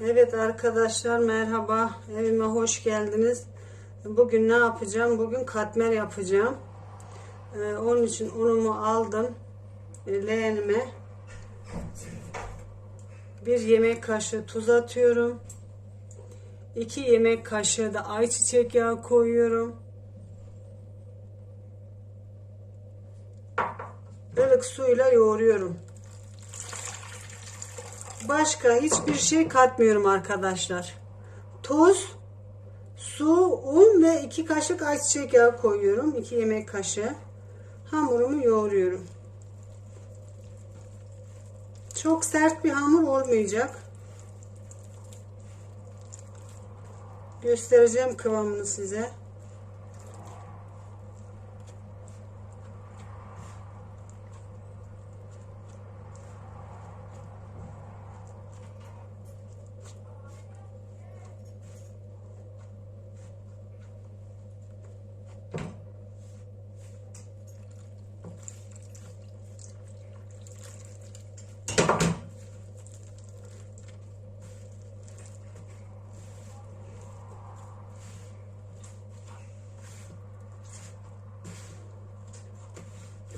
Evet arkadaşlar merhaba evime hoş geldiniz. Bugün ne yapacağım? Bugün katmer yapacağım. Ee, onun için unumu aldım. E, leğenime. Bir yemek kaşığı tuz atıyorum. 2 yemek kaşığı da ayçiçek yağı koyuyorum. ılık suyla yoğuruyorum. Başka hiçbir şey katmıyorum arkadaşlar. Tuz, su, un ve 2 kaşık ayçiçek yağı koyuyorum. 2 yemek kaşığı. Hamurumu yoğuruyorum. Çok sert bir hamur olmayacak. Göstereceğim kıvamını size.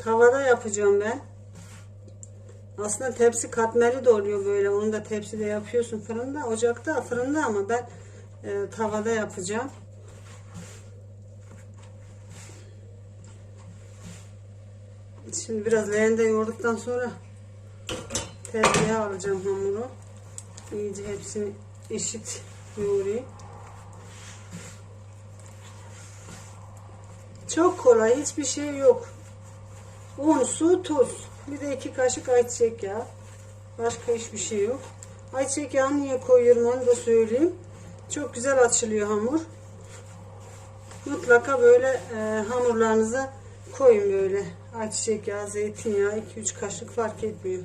Tavada yapacağım ben. Aslında tepsi katmeri de oluyor böyle. Onu da tepside yapıyorsun fırında. Ocakta fırında ama ben e, tavada yapacağım. Şimdi biraz leğende yoğurduktan sonra tezgaha alacağım hamuru. İyice hepsini eşit yoğurayım. Çok kolay. Hiçbir şey yok. Un, su, tuz. Bir de iki kaşık ayçiçek yağı. Başka hiçbir şey yok. Ayçiçek yağını niye koyuyorum onu da söyleyeyim. Çok güzel açılıyor hamur. Mutlaka böyle e, hamurlarınıza koyun böyle. Ayçiçek yağı, zeytinyağı 2-3 kaşık fark etmiyor.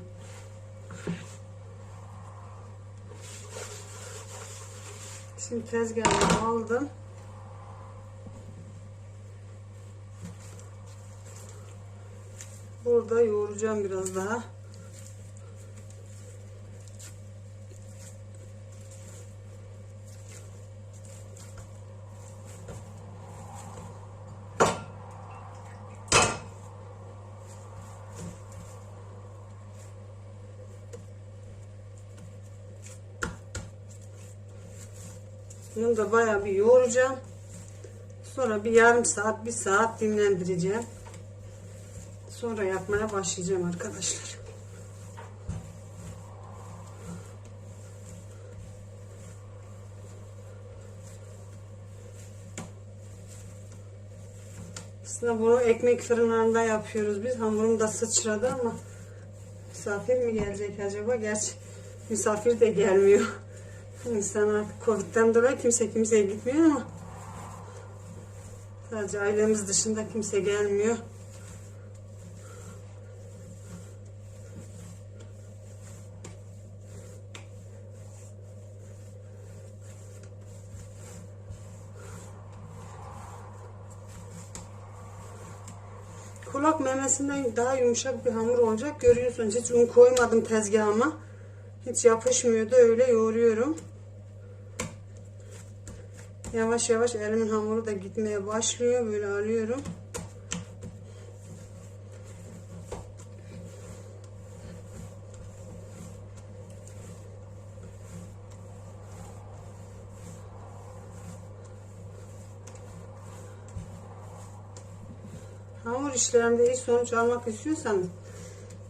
Şimdi tezgahımı aldım. Burada yoğuracağım biraz daha. Bunu da bayağı bir yoğuracağım. Sonra bir yarım saat, bir saat dinlendireceğim. Sonra yapmaya başlayacağım arkadaşlar. Aslında bunu ekmek fırınlarında yapıyoruz biz. Hamurum da sıçradı ama misafir mi gelecek acaba? Gerçi misafir de gelmiyor. İnsan artık Covid'den dolayı kimse kimseye gitmiyor ama sadece ailemiz dışında kimse gelmiyor. Memesinden daha yumuşak bir hamur olacak. Görüyorsunuz hiç un koymadım tezgahıma. Hiç yapışmıyordu. Öyle yoğuruyorum. Yavaş yavaş elimin hamuru da gitmeye başlıyor. Böyle alıyorum. Hamur iyi sonuç almak istiyorsanız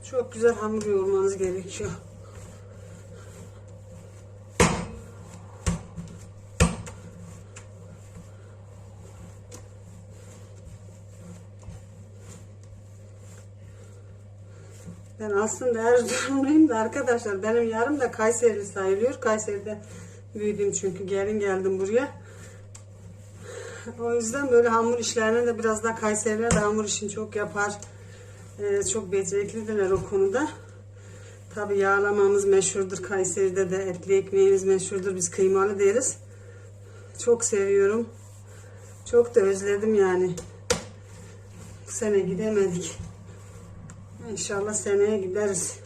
çok güzel hamur yoğurmanız gerekiyor. Ben aslında Erzurumluyum da arkadaşlar benim yarım da Kayseri sayılıyor. Kayseri'de büyüdüm çünkü gelin geldim buraya. O yüzden böyle hamur işlerine de biraz daha Kayseriler de hamur işini çok yapar. Ee, çok beceriklidirler o konuda. Tabi yağlamamız meşhurdur. Kayseri'de de etli ekmeğimiz meşhurdur. Biz kıymalı deriz. Çok seviyorum. Çok da özledim yani. Bu sene gidemedik. İnşallah seneye gideriz.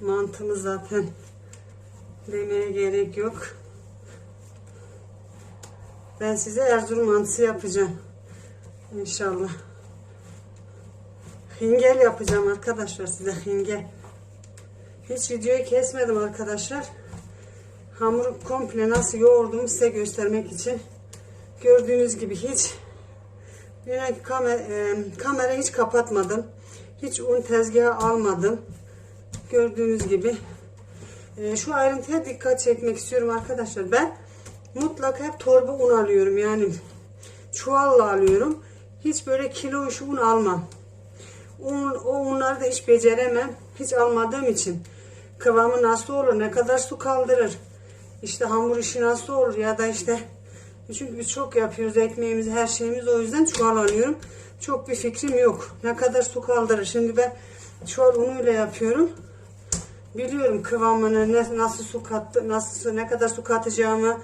Mantımız zaten demeye gerek yok. Ben size Erzurum mantısı yapacağım. İnşallah. Hingel yapacağım arkadaşlar size hingel. Hiç videoyu kesmedim arkadaşlar. Hamuru komple nasıl yoğurduğumu size göstermek için. Gördüğünüz gibi hiç yine kamera, e, kamerayı hiç kapatmadım. Hiç un tezgahı almadım. Gördüğünüz gibi. E, şu ayrıntıya dikkat çekmek istiyorum arkadaşlar. Ben mutlaka hep torba un alıyorum. Yani çuvalla alıyorum. Hiç böyle kilo işi un almam. Un, o unları da hiç beceremem. Hiç almadığım için. Kıvamı nasıl olur? Ne kadar su kaldırır? İşte hamur işi nasıl olur? Ya da işte çünkü biz çok yapıyoruz ekmeğimizi, her şeyimizi. O yüzden çuval alıyorum. Çok bir fikrim yok. Ne kadar su kaldırır? Şimdi ben çuval unuyla yapıyorum. Biliyorum kıvamını, nasıl su kattı, nasıl ne kadar su katacağımı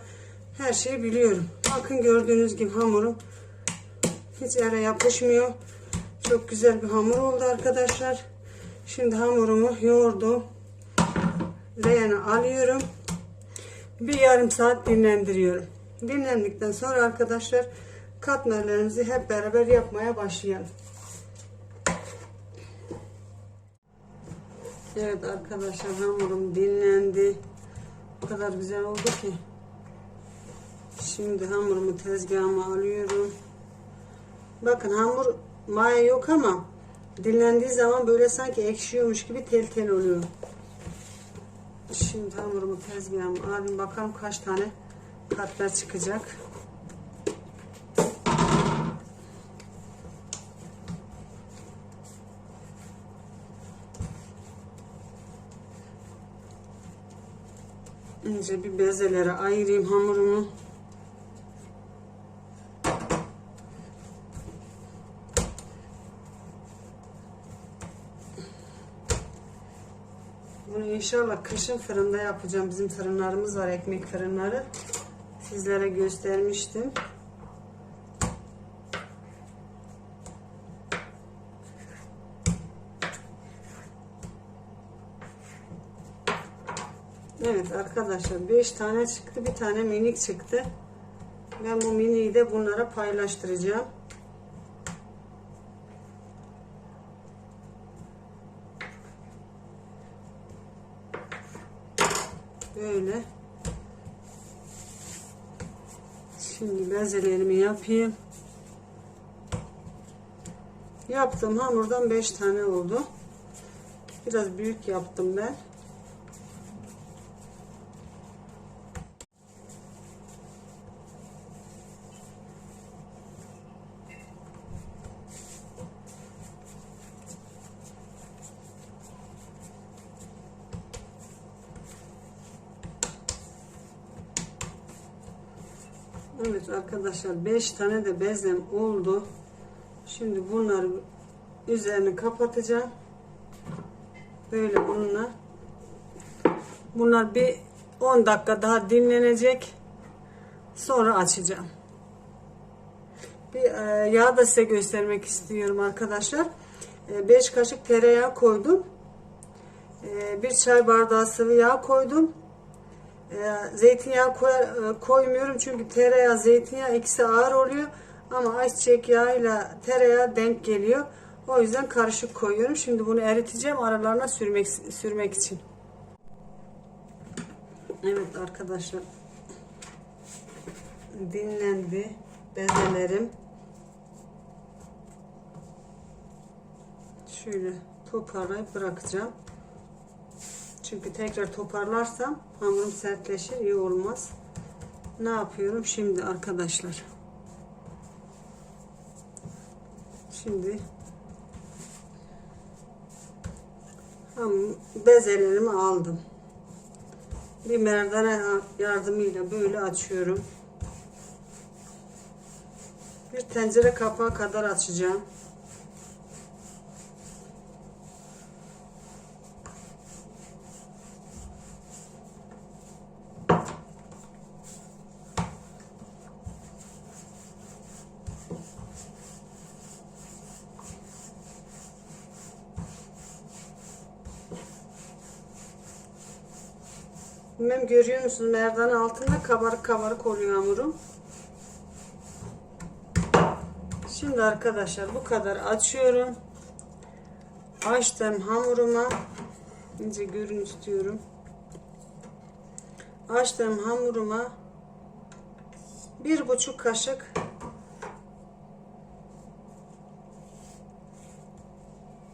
her şeyi biliyorum. Bakın gördüğünüz gibi hamurum hiç ele yapışmıyor. Çok güzel bir hamur oldu arkadaşlar. Şimdi hamurumu yoğurdum. Leğene alıyorum. Bir yarım saat dinlendiriyorum. Dinlendikten sonra arkadaşlar katmerlerimizi hep beraber yapmaya başlayalım. Evet arkadaşlar hamurum dinlendi. O kadar güzel oldu ki. Şimdi hamurumu tezgahıma alıyorum. Bakın hamur maya yok ama dinlendiği zaman böyle sanki ekşiyormuş gibi tel tel oluyor. Şimdi hamurumu tezgahıma alayım. Bakalım kaç tane katmer çıkacak. Önce bir bezelere ayırayım hamurumu. Bunu inşallah kışın fırında yapacağım. Bizim fırınlarımız var, ekmek fırınları. Sizlere göstermiştim. Evet arkadaşlar 5 tane çıktı. Bir tane minik çıktı. Ben bu miniyi de bunlara paylaştıracağım. Böyle. Şimdi bezelerimi yapayım. Yaptım hamurdan 5 tane oldu. Biraz büyük yaptım ben. Evet arkadaşlar 5 tane de bezem oldu. Şimdi bunları üzerini kapatacağım. Böyle bununla. Bunlar bir 10 dakika daha dinlenecek. Sonra açacağım. Bir e, yağ da size göstermek istiyorum arkadaşlar. 5 kaşık tereyağı koydum. E, bir çay bardağı sıvı yağ koydum. E, zeytinyağı koy, e, koymuyorum çünkü tereyağı zeytinyağı ikisi ağır oluyor ama ayçiçek yağıyla tereyağı denk geliyor. O yüzden karışık koyuyorum. Şimdi bunu eriteceğim aralarına sürmek sürmek için. Evet arkadaşlar. Dinlendi bezelerim. Şöyle toparlayıp bırakacağım. Çünkü tekrar toparlarsam hamurum sertleşir, iyi olmaz. Ne yapıyorum şimdi arkadaşlar? Şimdi bezelerimi aldım. Bir merdane yardımıyla böyle açıyorum. Bir tencere kapağı kadar açacağım. Bilmem görüyor musunuz? Merdan altında kabarık kabarık oluyor hamurum. Şimdi arkadaşlar bu kadar açıyorum. Açtım hamuruma. İnce görün istiyorum. Açtım hamuruma bir buçuk kaşık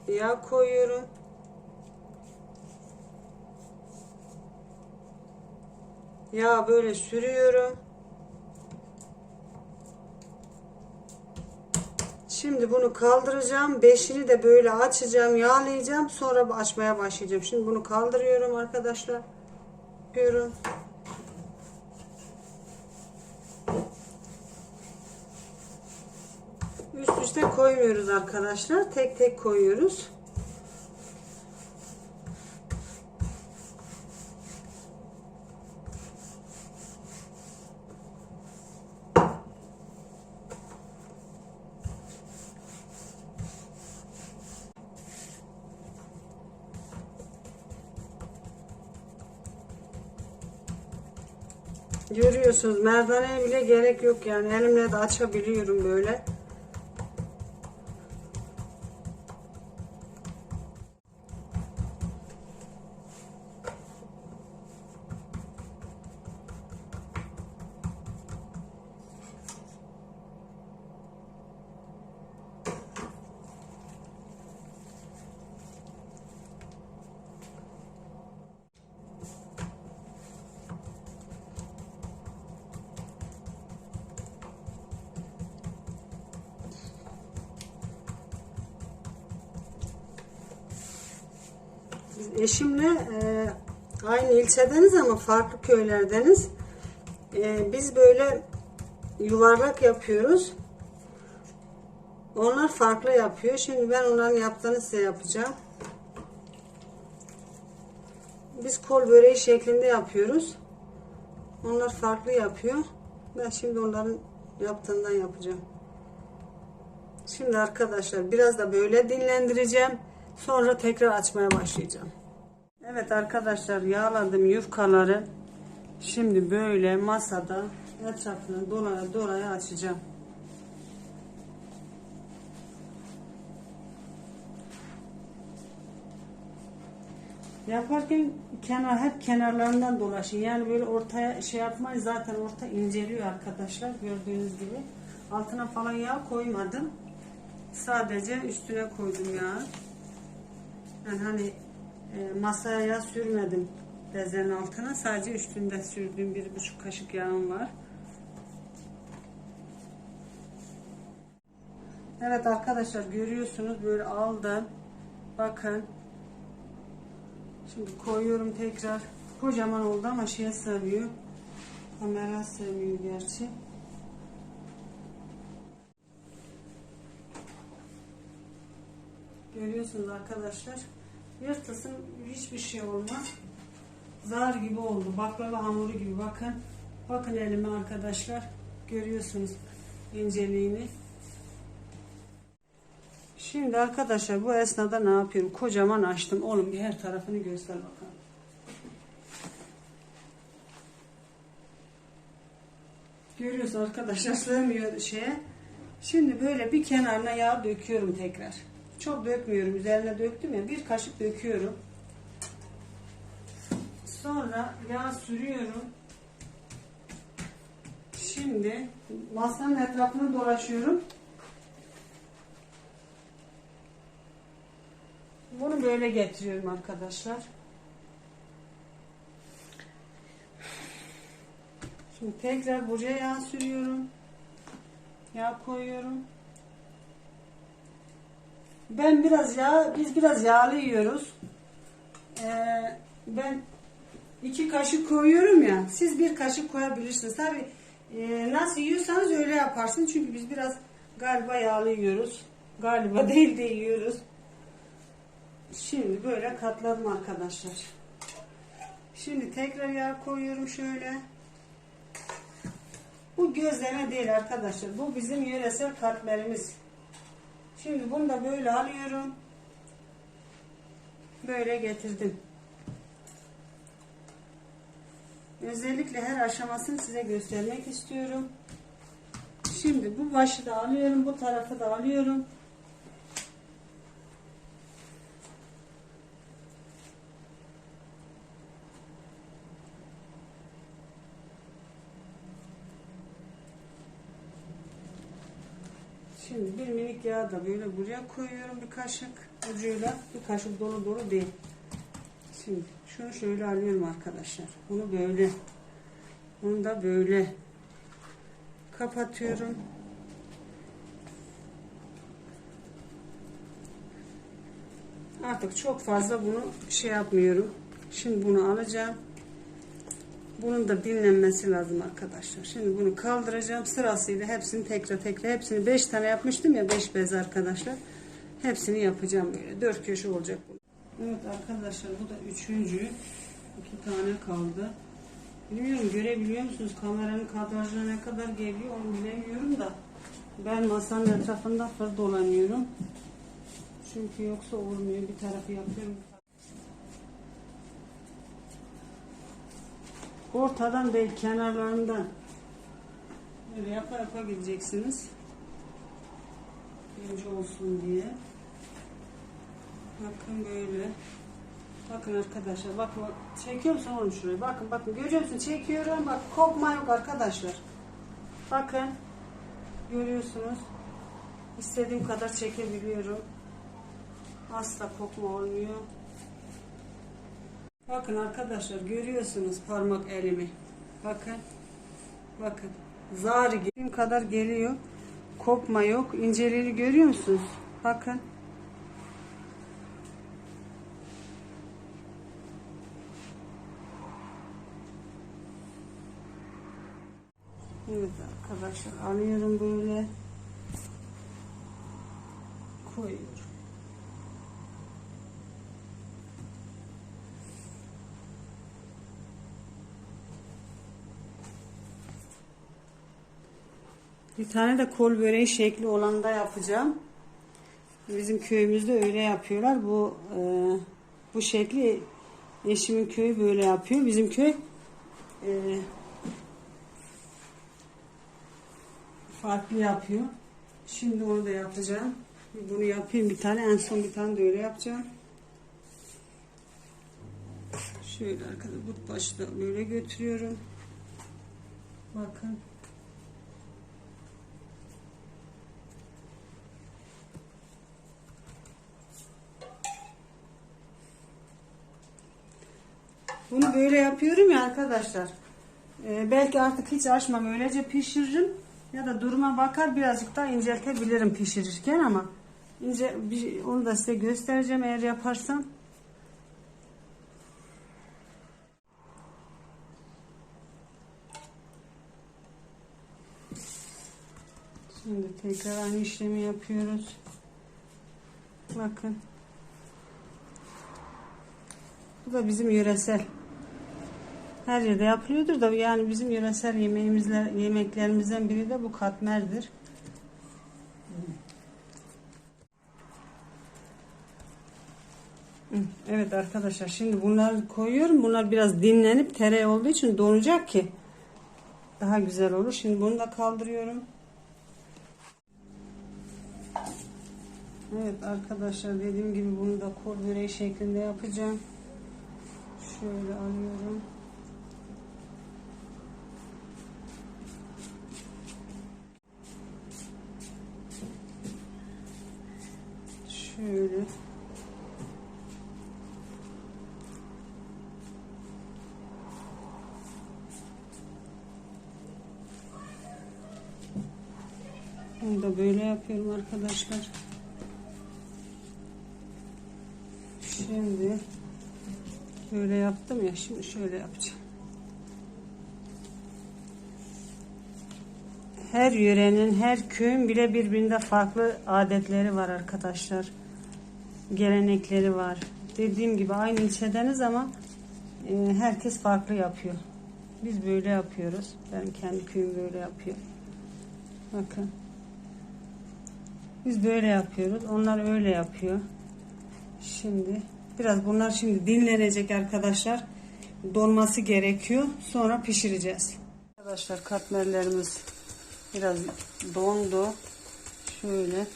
yağ koyuyorum. Yağ böyle sürüyorum. Şimdi bunu kaldıracağım. Beşini de böyle açacağım, yağlayacağım. Sonra açmaya başlayacağım. Şimdi bunu kaldırıyorum arkadaşlar. Yapıyorum. Üst üste koymuyoruz arkadaşlar. Tek tek koyuyoruz. Görüyorsunuz merdaneye bile gerek yok yani elimle de açabiliyorum böyle. Biz eşimle e, aynı ilçedeniz ama farklı köylerdeniz. E, biz böyle yuvarlak yapıyoruz. Onlar farklı yapıyor. Şimdi ben onların yaptığını size yapacağım. Biz kol böreği şeklinde yapıyoruz. Onlar farklı yapıyor. Ben şimdi onların yaptığından yapacağım. Şimdi arkadaşlar biraz da böyle dinlendireceğim. Sonra tekrar açmaya başlayacağım. Evet arkadaşlar yağladım yufkaları. Şimdi böyle masada etrafını dolaya dolaya açacağım. Yaparken kenar hep kenarlarından dolaşın. Yani böyle ortaya şey yapmayın zaten orta inceliyor arkadaşlar gördüğünüz gibi. Altına falan yağ koymadım. Sadece üstüne koydum yağı. Yani hani e, masaya sürmedim bezlerin altına. Sadece üstünde sürdüğüm bir buçuk kaşık yağım var. Evet arkadaşlar görüyorsunuz böyle aldım. Bakın. Şimdi koyuyorum tekrar. Kocaman oldu ama şeye sığmıyor. Kamera sığmıyor gerçi. Görüyorsunuz arkadaşlar. Yırtılsın hiçbir şey olmaz. Zar gibi oldu. Baklava hamuru gibi bakın. Bakın elime arkadaşlar. Görüyorsunuz inceliğini. Şimdi arkadaşlar bu esnada ne yapıyorum? Kocaman açtım. Oğlum bir her tarafını göster bakalım. Görüyorsunuz arkadaşlar sığmıyor şeye. Şimdi böyle bir kenarına yağ döküyorum tekrar. Çok dökmüyorum. Üzerine döktüm ya. Bir kaşık döküyorum. Sonra yağ sürüyorum. Şimdi masanın etrafını dolaşıyorum. Bunu böyle getiriyorum arkadaşlar. Şimdi tekrar buraya yağ sürüyorum. Yağ koyuyorum. Ben biraz yağ, biz biraz yağlı yiyoruz. Ee, ben iki kaşık koyuyorum ya. Siz bir kaşık koyabilirsiniz. Tabi e, nasıl yiyorsanız öyle yaparsın. Çünkü biz biraz galiba yağlı yiyoruz. Galiba değil de yiyoruz. Şimdi böyle katladım arkadaşlar. Şimdi tekrar yağ koyuyorum şöyle. Bu gözleme değil arkadaşlar. Bu bizim yöresel katmerimiz. Şimdi bunu da böyle alıyorum. Böyle getirdim. Özellikle her aşamasını size göstermek istiyorum. Şimdi bu başı da alıyorum, bu tarafı da alıyorum. Şimdi bir minik yağ da böyle buraya koyuyorum bir kaşık ucuyla. Bir kaşık dolu dolu değil. Şimdi şunu şöyle alıyorum arkadaşlar. Bunu böyle. Bunu da böyle kapatıyorum. Artık çok fazla bunu şey yapmıyorum. Şimdi bunu alacağım. Bunun da dinlenmesi lazım arkadaşlar. Şimdi bunu kaldıracağım sırasıyla hepsini tekrar tekrar hepsini 5 tane yapmıştım ya 5 bez arkadaşlar. Hepsini yapacağım böyle. 4 köşe olacak bu. Evet arkadaşlar bu da üçüncü. iki tane kaldı. Bilmiyorum görebiliyor musunuz kameranın kadrajına ne kadar geliyor onu bilemiyorum da. Ben masanın etrafında fır dolanıyorum. Çünkü yoksa olmuyor. Bir tarafı yapıyorum. Ortadan değil kenarlarından. Böyle yapa yapa gideceksiniz. Birinci olsun diye. Bakın böyle. Bakın arkadaşlar bak bak çekiyor musun oğlum şurayı? Bakın bakın görüyor musun? Çekiyorum bak kopma yok arkadaşlar. Bakın görüyorsunuz. İstediğim kadar çekebiliyorum. Asla kopma olmuyor. Bakın arkadaşlar görüyorsunuz parmak elimi. Bakın. Bakın. Zar gibi kadar geliyor. Kopma yok. İnceliğini görüyor musunuz? Bakın. Evet arkadaşlar alıyorum böyle. Koyuyorum. Bir tane de kol böreği şekli olan da yapacağım. Bizim köyümüzde öyle yapıyorlar. Bu e, bu şekli eşimin köyü böyle yapıyor. Bizim köy e, farklı yapıyor. Şimdi onu da yapacağım. Bunu yapayım bir tane. En son bir tane de öyle yapacağım. Şöyle arkada but başı böyle götürüyorum. Bakın. Bunu böyle yapıyorum ya arkadaşlar. Ee, belki artık hiç açmam. Öylece pişiririm. Ya da duruma bakar birazcık daha inceltebilirim pişirirken ama ince bir, onu da size göstereceğim eğer yaparsam. Şimdi tekrar aynı işlemi yapıyoruz. Bakın. Bu da bizim yöresel. Her yerde yapılıyordur da yani bizim yöresel yemeğimizle yemeklerimizden biri de bu katmerdir. Evet arkadaşlar şimdi bunları koyuyorum. Bunlar biraz dinlenip tereyağı olduğu için donacak ki daha güzel olur. Şimdi bunu da kaldırıyorum. Evet arkadaşlar dediğim gibi bunu da böreği şeklinde yapacağım. Şöyle alıyorum. Şöyle. Bunu da böyle yapıyorum arkadaşlar. Şimdi böyle yaptım ya şimdi şöyle yapacağım. Her yörenin, her köyün bile birbirinde farklı adetleri var arkadaşlar. Gelenekleri var. Dediğim gibi aynı ilçedeniz ama e, herkes farklı yapıyor. Biz böyle yapıyoruz. Ben kendi köyüm böyle yapıyor. Bakın. Biz böyle yapıyoruz. Onlar öyle yapıyor. Şimdi biraz bunlar şimdi dinlenecek arkadaşlar. donması gerekiyor. Sonra pişireceğiz. Arkadaşlar katmerlerimiz biraz dondu. Şöyle.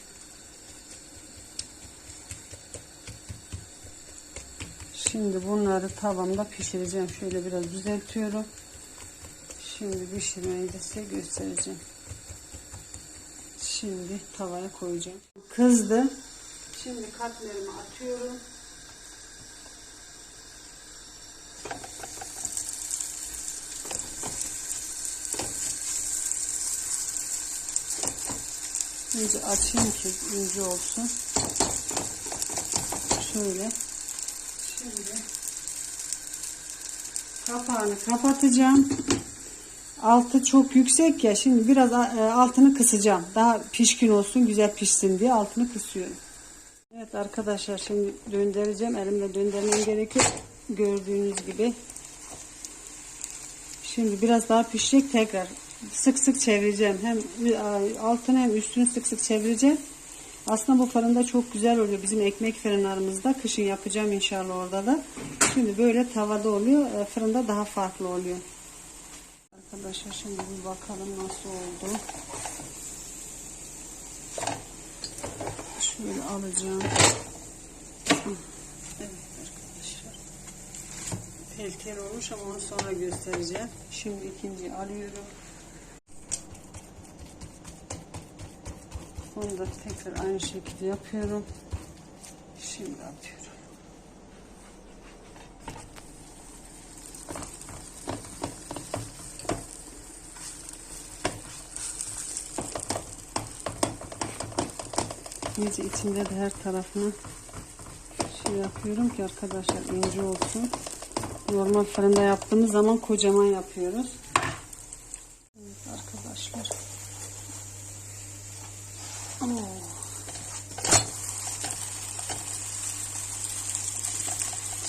Şimdi bunları tavamda pişireceğim. Şöyle biraz düzeltiyorum. Şimdi pişirmeyi de size göstereceğim. Şimdi tavaya koyacağım. Kızdı. Şimdi katmerimi atıyorum. İyice açayım ki ince olsun. Şöyle. Şimdi kapağını kapatacağım. Altı çok yüksek ya. Şimdi biraz e, altını kısacağım. Daha pişkin olsun, güzel pişsin diye altını kısıyorum. Evet arkadaşlar şimdi döndüreceğim. Elimle döndürmem gerekiyor. Gördüğünüz gibi. Şimdi biraz daha pişecek tekrar. Sık sık çevireceğim. Hem e, altını hem üstünü sık sık çevireceğim. Aslında bu fırında çok güzel oluyor. Bizim ekmek fırınlarımızda. Kışın yapacağım inşallah orada da. Şimdi böyle tavada oluyor. e, Fırında daha farklı oluyor. Arkadaşlar şimdi bir bakalım nasıl oldu. Şöyle alacağım. Evet arkadaşlar. Tel olmuş ama onu sonra göstereceğim. Şimdi ikinciyi alıyorum. Onu da tekrar aynı şekilde yapıyorum. Şimdi atıyorum. İyice içinde de her tarafını şey yapıyorum ki arkadaşlar ince olsun. Normal fırında yaptığımız zaman kocaman yapıyoruz. Evet arkadaşlar. Oo.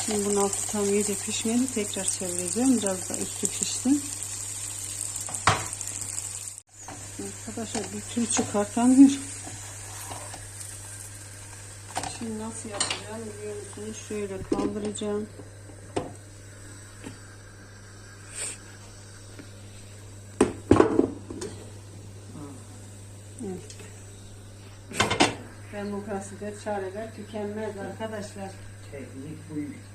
Şimdi bunun altı tam iyice pişmedi. Tekrar çevireceğim. Biraz da üstü pişsin. Arkadaşlar bir tür çıkartamıyorum. Şimdi nasıl yapacağım biliyor musunuz? Şöyle kaldıracağım. Evet. Demokraside çareler tükenmez arkadaşlar. Teknik bu iş.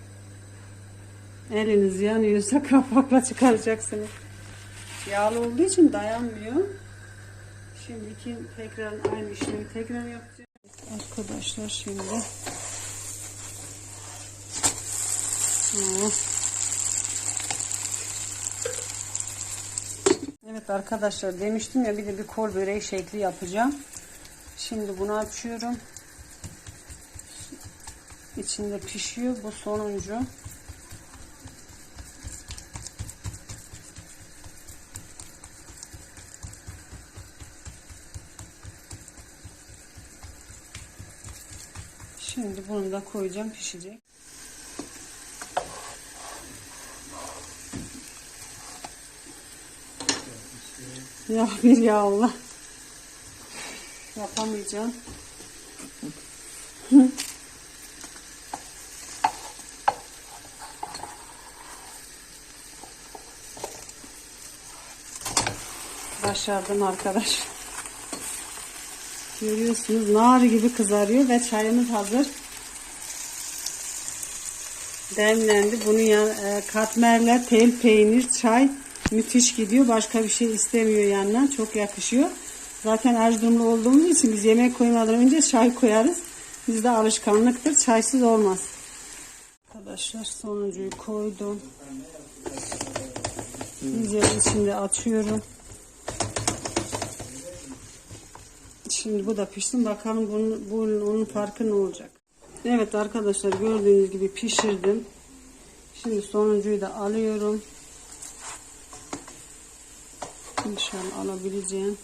Eliniz yanıyorsa kapakla çıkaracaksınız. Yağlı olduğu için dayanmıyor. Şimdi iki tekrar aynı işlemi tekrar yapacağım. Arkadaşlar şimdi. Evet arkadaşlar demiştim ya bir de bir kol böreği şekli yapacağım. Şimdi bunu açıyorum. İçinde pişiyor. Bu sonuncu. Bunu da koyacağım pişecek. Ya bir ya Allah. Yapamayacağım. Başardım arkadaş. Görüyorsunuz nar gibi kızarıyor ve çayımız hazır. Demlendi. Bunun yan, e, katmerler, tel peynir, çay müthiş gidiyor. Başka bir şey istemiyor yanına. Çok yakışıyor. Zaten Erzurumlu olduğumuz için biz yemek koymadan önce çay koyarız. Bizde alışkanlıktır. Çaysız olmaz. Arkadaşlar sonuncuyu koydum. İyice içinde açıyorum. Şimdi bu da pişsin. Bakalım bunun, bunun onun farkı ne olacak. Evet arkadaşlar gördüğünüz gibi pişirdim. Şimdi sonuncuyu da alıyorum. İnşallah alabileceğim.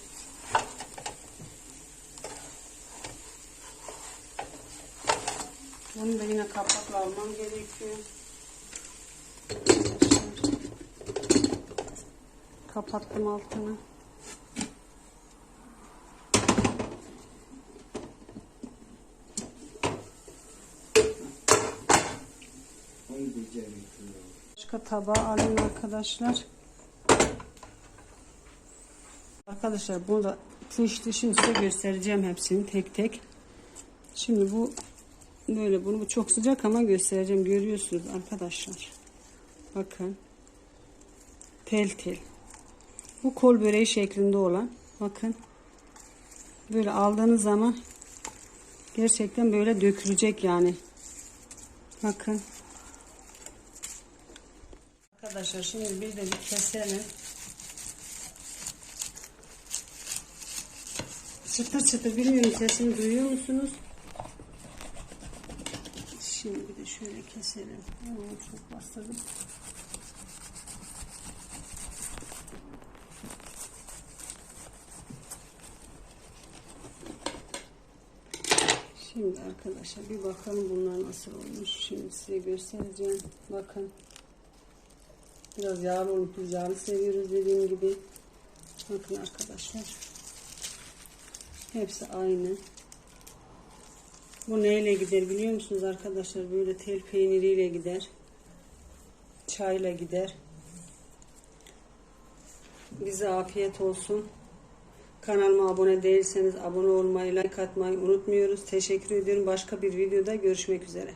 Bunu da yine kapakla almam gerekiyor. Kapattım altını. Onu beceriyorsun. Başka tabağa alayım arkadaşlar. Arkadaşlar bunu da pişti. Size göstereceğim hepsini tek tek. Şimdi bu böyle bunu bu çok sıcak ama göstereceğim. Görüyorsunuz arkadaşlar. Bakın. Tel tel. Bu kol böreği şeklinde olan. Bakın. Böyle aldığınız zaman gerçekten böyle dökülecek yani. Bakın. Arkadaşlar şimdi bir de bir keselim. Çıtır çıtır bilmiyorum sesini duyuyor musunuz? Şimdi bir de şöyle keselim. Oo, çok bastırdım. Şimdi arkadaşlar bir bakalım bunlar nasıl olmuş. Şimdi size göstereceğim. Bakın. Biraz yağlı yağlı seviyoruz dediğim gibi. Bakın arkadaşlar. Hepsi aynı. Bu neyle gider biliyor musunuz arkadaşlar? Böyle tel peyniriyle gider. Çayla gider. Bize afiyet olsun. Kanalıma abone değilseniz abone olmayı, like atmayı unutmuyoruz. Teşekkür ediyorum. Başka bir videoda görüşmek üzere.